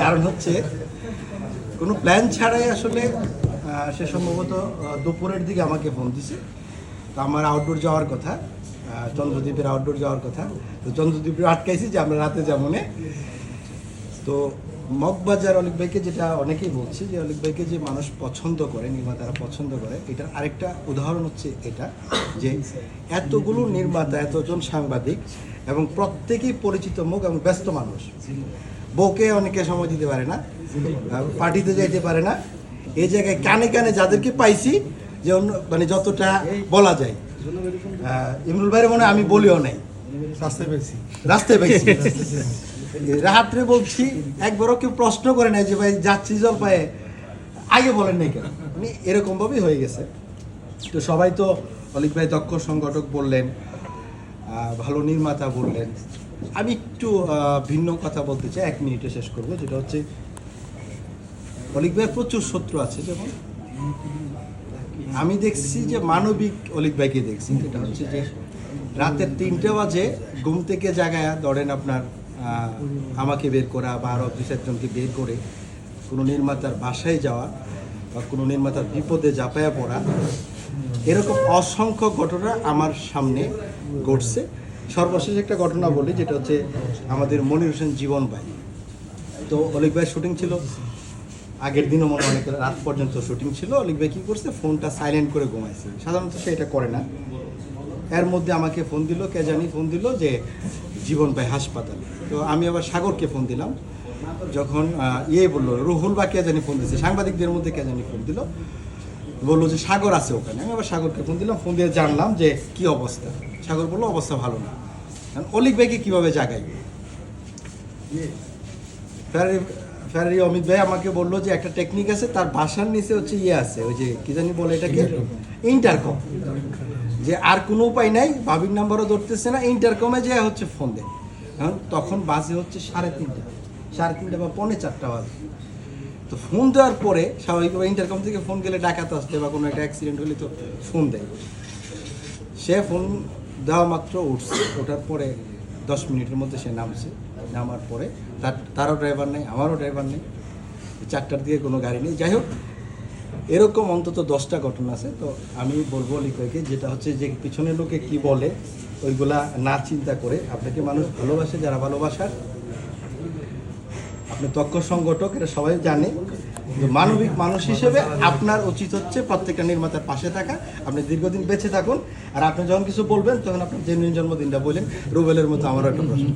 কারণ হচ্ছে, কোনো প্ল্যান ছাড়াই আসলে সে সম্ভবত দুপুরের দিকে আমাকে ফোন দিছে। তো আমার আউটডোর যাওয়ার কথা চন্দ্রদ্বীপের আউটডোর যাওয়ার কথা। তো চন্দ্রদ্বীপে আটকাইছি যে আমরা রাতে যাব তো মগবাজার অলিক ভাইকে যেটা অনেকেই বলছে যে অলিক ভাইকে যে মানুষ পছন্দ করে নির্মাতারা পছন্দ করে এটার আরেকটা উদাহরণ হচ্ছে এটা যে এতগুলো নির্মাতা এতজন সাংবাদিক এবং প্রত্যেকেই পরিচিত মুখ এবং ব্যস্ত মানুষ। বউকে অনেকে সময় দিতে পারে না পার্টিতে যাইতে পারে না। এই জায়গায় কানে কানে যাদেরকে পাইছি যে অন্য মানে যতটা বলা যায়। ইমরুল ভাইয়ের মনে আমি বলিও নাই। রাস্তায় পেয়েছি রাস্তায় পাইছি। রাত্রে বলছি, একবারও কেউ প্রশ্ন করে নাই যে ভাই যাচ্ছি জল পায়ে আগে বলেন নাই কেন? মানে এরকম ভাবেই হয়ে গেছে। তো সবাই তো অলিক ভাই দক্ষ সংগঠক বললেন ভালো নির্মাতা বললেন। আমি একটু ভিন্ন কথা বলতে চাই, এক মিনিটে শেষ করব, যেটা হচ্ছে, অলিক ভাইয়ের প্রচুর শত্রু আছে যেমন। আমি দেখছি যে মানবিক অলিক ভাইকে দেখছি, যেটা হচ্ছে যে রাতের তিনটে বাজে ঘুম থেকে জাগায় ধরেন আপনার আমাকে বের করা বা আরও দু চারজনকে বের করে কোনো নির্মাতার বাসায় যাওয়া বা কোনো নির্মাতার বিপদে জাপায়া পড়া এরকম অসংখ্য ঘটনা আমার সামনে ঘটছে। সর্বশেষ একটা ঘটনা বলি, যেটা হচ্ছে আমাদের মনির হোসেন জীবন ভাই। তো অলিক ভাই শুটিং ছিল। আগের দিনও মনে অনেক রাত পর্যন্ত শুটিং ছিল। অলিক ভাই কী করছে? ফোনটা সাইলেন্ট করে ঘুমাইছে। সাধারণত সে এটা করে না। এর মধ্যে আমাকে ফোন দিল, কে জানি ফোন দিল যে জীবন ভাই হাসপাতালে। তো আমি আবার সাগরকে ফোন দিলাম। যখন ইয়ে বলল রুহুল বা কে জানি ফোন দিচ্ছে সাংবাদিকদের মধ্যে কে জানি ফোন দিল। বলল যে সাগর আছে ওখানে। আমি আবার সাগরকে ফোন দিলাম। ফোন দিয়ে জানলাম যে কি অবস্থা? সাগর বলল অবস্থা ভালো না। কারণ অলিক ভাইকে কীভাবে জাগাই? ফেরারি ফেরারি অমিত ভাই আমাকে বলল যে একটা টেকনিক আছে তার বাসার নিচে হচ্ছে ইয়ে আছে ওই যে কি জানি বলে এটাকে? ইন্টারকম যে আর কোনো উপায় নাই, ভাবির নাম্বারও ধরতেছে না ইন্টারকমে যে হচ্ছে ফোন দেয়। এখন তখন বাজে হচ্ছে সাড়ে তিনটা সাড়ে তিনটা বা পৌনে চারটা বাজে। তো ফোন দেওয়ার পরে স্বাভাবিকভাবে ইন্টারকম থেকে ফোন গেলে ডাকাত আসতে বা কোনো একটা অ্যাক্সিডেন্ট হলে তো ফোন দেয়। সে ফোন দেওয়া মাত্র উঠছে, ওঠার পরে দশ মিনিটের মধ্যে সে নামছে। নামার পরে তার, তারও ড্রাইভার নেই, আমারও ড্রাইভার নেই। চারটার দিকে কোনো গাড়ি নেই। যাই হোক এরকম অন্তত দশটা ঘটনা আছে, তো আমি বলব লিখকে যেটা হচ্ছে যে পিছনের লোকে কি বলে, ওইগুলা না চিন্তা করে আপনাকে মানুষ ভালোবাসে যারা ভালোবাসার। আপনি দক্ষ সংগঠক, এটা সবাই জানে। মানবিক মানুষ হিসেবে আপনার উচিত হচ্ছে প্রত্যেকটা নির্মাতার পাশে থাকা। আপনি দীর্ঘদিন বেঁচে থাকুন, আর আপনি যখন কিছু বলবেন, তখন আপনার জন্মদিনটা বলেন। রুবেলের মতো আমারও একটা প্রশ্ন।